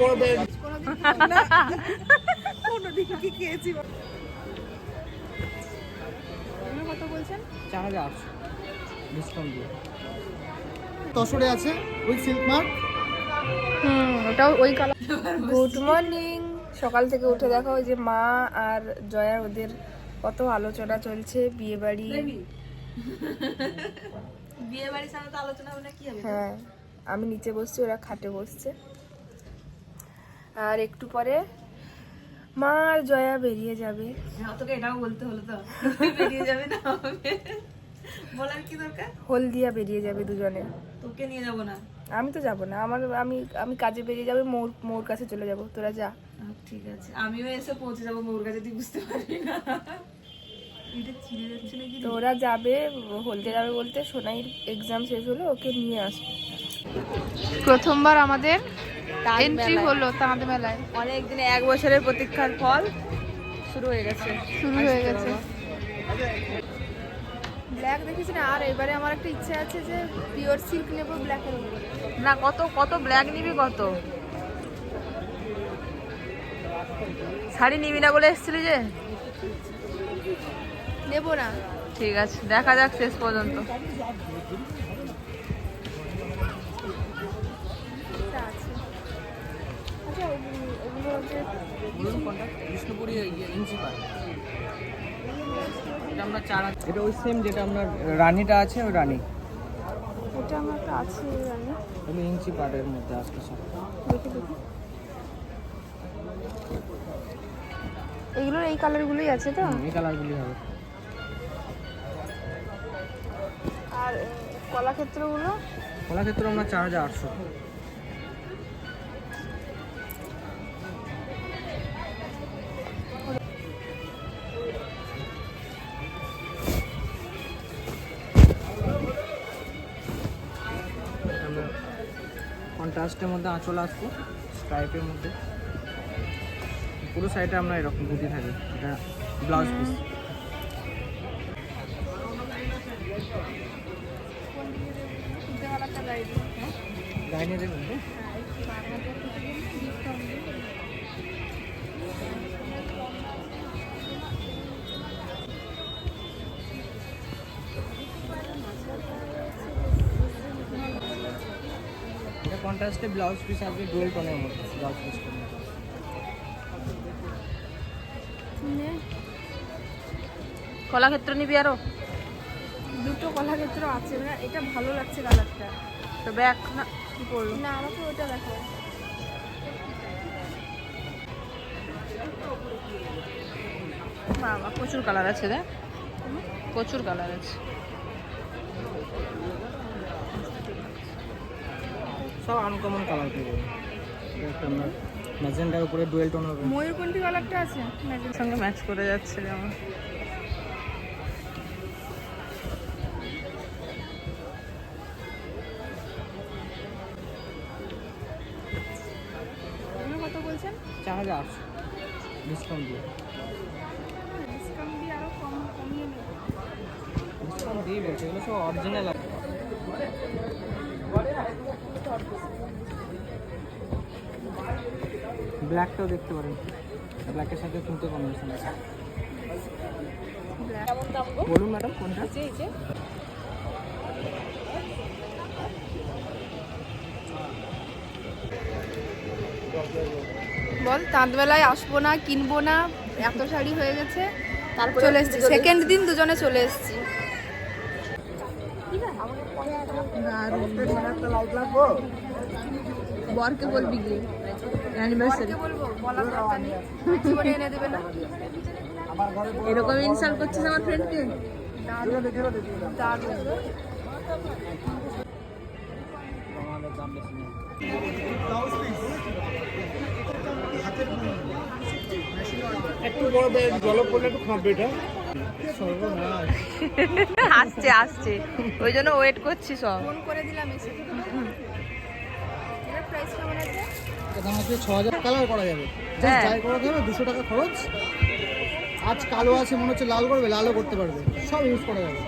বড় ব্যাগ কোনোদিন কি খেয়েছি কত বলছেন চার হাজার আটশো ডিসকাউন্ট দিয়ে তসরে আছে উইথ সিল্ক মার্ক হুম ওটাও ওই কালার গুড মর্নিং সকাল থেকে উঠে দেখো ওই যে মা আর জয়া ওদের কত আলোচনা চলছে বিয়ে বাড়ি বিয়ে বাড়ির সামনে তো আলোচনা হবে না কি হবে? হ্যাঁ আমি নিচে বসছি ওরা খাটে বসছে। আর একটু পরে মা আর জয়া বেরিয়ে যাবে। হ্যাঁ তোকে এটাও বলতে হলো তো। বেরিয়ে যাবে না বলার কি দরকার? হলদিয়া বেরিয়ে যাবে দুজনে। তোকে নিয়ে যাব না? আমি তো যাব না। আমার আমি আমি কাজে বেরিয়ে যাবে মোর মোর কাছে চলে যাব। তোরা যা। ঠিক আছে। আমিও এসে পৌঁছে যাব মোর কাছে তুই বুঝতে পারবি না। এটা ছিঁড়ে যাচ্ছে নাকি? তো ওরা যাবে হলদিয়া যাবে বলতে সোনাইর এক্সাম শেষ হলো ওকে নিয়ে আসব। প্রথমবার আমাদের এন্ট্রি হলো তাঁত মেলায়। অনেকদিন এক বছরের প্রতীক্ষার ফল শুরু হয়ে গেছে। শুরু হয়ে গেছে। ব্ল্যাক দেখেছি না? আর এবারে আমার একটা ইচ্ছা আছে যে পিওর সিল্ক নেব ব্ল্যাকের না কত কত ব্ল্যাক নিবি কত? শাড়ি নিবি না বলে এসেছিলি যে? নেব না। ঠিক আছে দেখা যাক শেষ পর্যন্ত। চার এটা ওই সেম যেটা আপনার রানীটা আছে ওই রানী। এটা আমার আছে জানি ওগুলো ইঞ্চি পাটের মধ্যে আসবে সব। এগুলোর এই কালারগুলোই আছে তো? এই কালারগুলি হবে। আর কলাক্ষেত্রগুলো? কলাক্ষেত্র আমরা চার হাজার আটশো। কন্ট্রাস্টের মধ্যে আঁচল আসব স্ট্রাইপের মধ্যে। পুরো সাইডে আমরা এরকম বুটি থাকি এটা ব্লাউজ পিস কালারটা কন্ট্রাস্টে ব্লাউজ পিস আসবে ডুয়েল টোনের মধ্যে ব্লাউজ পিস কলাক্ষেত্র নিবি আরও? দুটো কলাক্ষেত্র আছে মানে এটা ভালো লাগছে কালারটা তো ব্যাগ না। কি করল না আমাকে ওটা দেখো বাবা প্রচুর কালার আছে রে প্রচুর কালার আছে। সব আনকমন কালার পেয়ে যাবেন ম্যাজেন্ডার উপরে ডুয়েল টোন হবে। ময়ূরকণ্ঠী কালারটা আছে? ম্যাজিক সঙ্গে ম্যাচ করে যাচ্ছে আমার। কত বলছেন? চার হাজার আটশো। ডিসকাউন্ট দিয়ে। ডিসকাউন্ট দিয়ে আরও কম কমিয়ে নেব ডিসকাউন্ট দিয়ে বলছে এগুলো সব অরিজিনাল ব্ল্যাকটাও দেখতে পারেন। ব্ল্যাকের সাথে কিন্তু কম্বিনেশন আছে। বলুন ম্যাডাম কোনটা? এই যে বল চাঁদবেলায় আসব না কিনবো না এত শাড়ি হয়ে গেছে। তারপর চলে এসেছি। সেকেন্ড দিন দুজনে চলে এসেছি। বরকে বলবি কি অ্যানিভার্সারি এরকম ইনসাল্ট করছিস আমার ফ্রেন্ডকে দারুণ একটু বড় জল পড়লে একটু খাবে এটা আসছে আসছে। ওই জন্য ওয়েট করছি সব। ফোন করে দিলাম এসে। এটার প্রাইস কেমন আছে? দাম আছে ছ হাজার। কালার করা যাবে। হ্যাঁ। টাকা খরচ। আজ কালো আছে মনে হচ্ছে লাল করবে লালও করতে পারবে। সব ইউজ করা যাবে।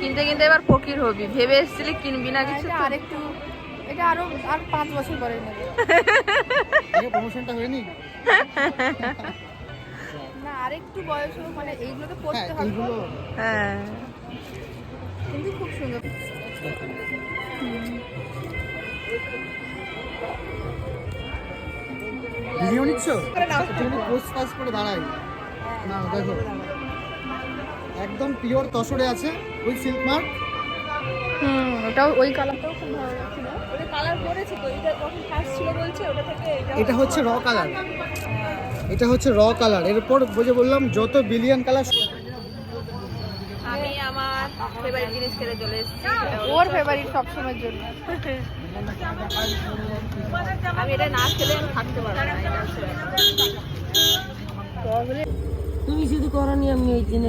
কিনতে কিনতে এবার ফকির হবি। ভেবে এসেছিলি কিনবি না কিছু? আরেকটু এটা আরও আর পাঁচ বছর পরে নেবে আগে প্রমোশনটা হয়নি? না আরেকটু বয়স হোক মানে এইগুলো তো হ্যাঁ পড়তে হবে। হ্যাঁ। কিন্তু খুব সুন্দর। ভিডিও নিচ্ছ? একটুখানি পোস্ট করে দাঁড়াই। না দেখো। একদম পিওর তসরে আছে ওই সিল্ক মার্ক হুম ওটাও ওই কালারটাও খুব ভালো। কালার করেছে তো এটা যখন ফার্স্ট ছিল বলছে ওটা থেকে এটা এটা হচ্ছে র কালার এটা হচ্ছে র কালার এরপর বুঝে বললাম যত বিলিয়ন কালার আমি আমার ফেভারিট জিনিস খেতে চলে এসেছি। ওর ফেভারিট সবসময়ের জন্য। আমি এটা না খেলে আমি থাকতে পারব না তুমি শুধু করনি আমি ওই জন্য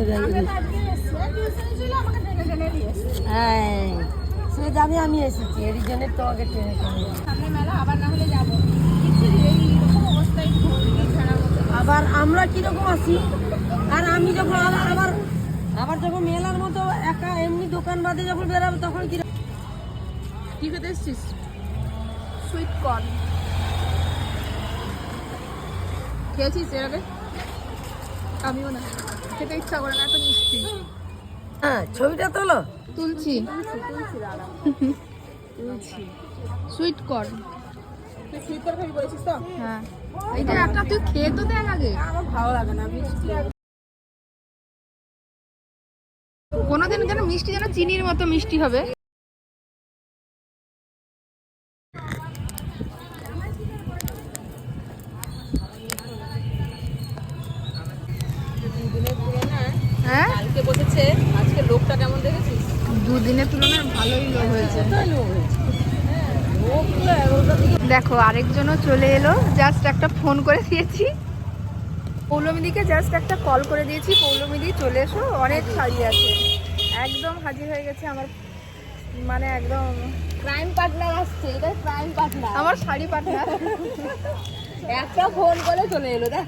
হ্যাঁ। সে জানি আমি এসেছি এর জন্য তোমাকে টেনে টেনে সামনে মেলা আবার না হলে যাব। আবার আমরা কীরকম আছি? আর আমি যখন আবার আবার আবার যখন মেলার মতো একা এমনি দোকান বাদে যখন বেরাবো তখন কি কি খেতে এসছিস? Sweet corn. খেয়েছিস এর আগে? আমিও না। খেতে ইচ্ছা করে না এত মিষ্টি। হ্যাঁ ছবিটা তোলো। তুলছি। সুইট কর্ন কর্ন হ্যাঁ। তুই খেয়ে তো ভালো লাগে না যেন মিষ্টি যেন চিনির মতো মিষ্টি হবে। দুদিনের তুলনায় ভালোই হয়েছে। দেখো আরেকজনও চলে এলো। জাস্ট একটা ফোন করে দিয়েছি। পৌলমিদিকে জাস্ট একটা কল করে দিয়েছি। পৌলমিদি চলে এসো। অনেক শাড়ি আছে। একদম হাজির হয়ে গেছে আমার মানে একদম। ক্রাইম পার্টনার আসছে এটা ক্রাইম পার্টনার আমার শাড়ি পার্টনার একটা ফোন করে চলে এলো দেখ।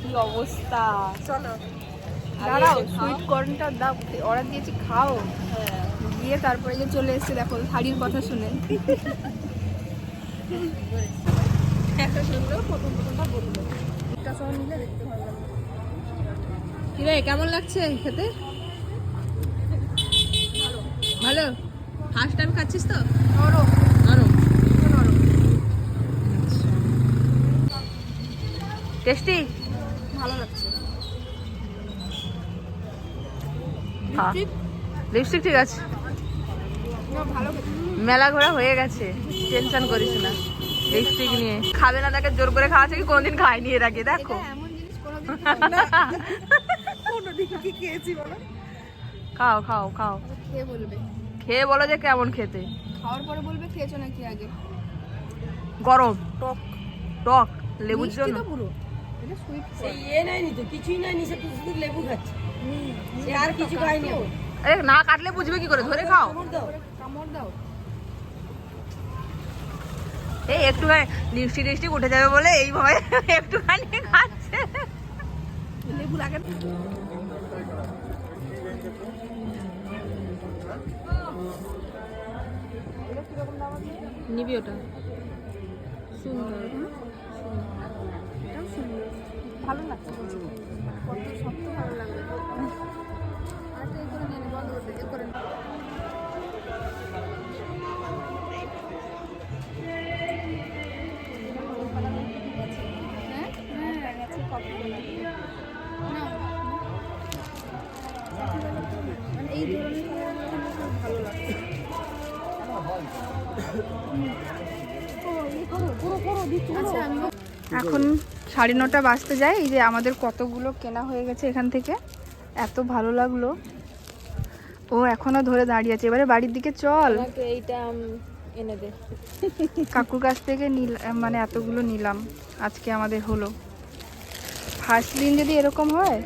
কি অবস্থা। চলো। দাঁড়াও সুইট কর্নটা দাও অর্ডার দিয়েছি খাও। গিয়ে তারপরে যে চলে এসেছে দেখো শাড়ির কথা শুনে। একটা প্রথম প্রথমটা বলল। একটা সহ নিলে দেখতে ভালো লাগবে কিরে কেমন লাগছে খেতে? ভালো। ফার্স্ট টাইম খাচ্ছিস তো? নরম। নরম। নরম। টেস্টি? ভালো লাগছে। লিপস্টিক ঠিক আছে। মেলা ঘোরা হয়ে গেছে। টেনশন করিস না। লিপস্টিক নিয়ে। খাবে না তাকে জোর করে খাওয়াচ্ছে কি কোনদিন খায়নি এর আগে দেখো। খাও খাও খাও। খেয়ে বলবে। খেয়ে বলো যে কেমন খেতে। খাওয়ার পরে বলবে খেয়েছো নাকি আগে? গরম। টক টক লেবুর জন্য। পুরো। সুইট ইয়ে নেয়নি তো কিছুই নেয়নি সে শুধু লেবু খাচ্ছে। সে আর কিছু খায়নি। আরে না কাটলে বুঝবে কি করে? ধরে খাও। দাও। কামড় দাও। এই একটুখানি লিপস্টিক টিপস্টিক উঠে যাবে বলে এইভাবে একটুখানি খাচ্ছে। লেবু লাগে নিবি ওটা। সুন্দর। ভালো লাগছে কত সব তো ভালো লাগবে আরেকটা এই করে নিয়ে বন্ধ করে দে, এ করে। হ্যাঁ? হ্যাঁ, মানে এই ধরনের কালারগুলো আমার খুব ভালো লাগছে আচ্ছা আমি এখন সাড়ে নটা বাজতে যায়। এই যে আমাদের কতগুলো কেনা হয়ে গেছে এখান থেকে। এত ভালো লাগল। ও এখনও ধরে দাঁড়িয়ে আছে। এবারে বাড়ির দিকে চল। এইটা এনে দে। কাকুর কাছ থেকে নিল মানে এতগুলো নিলাম। আজকে আমাদের হলো। ফার্স্ট দিন যদি এরকম হয়?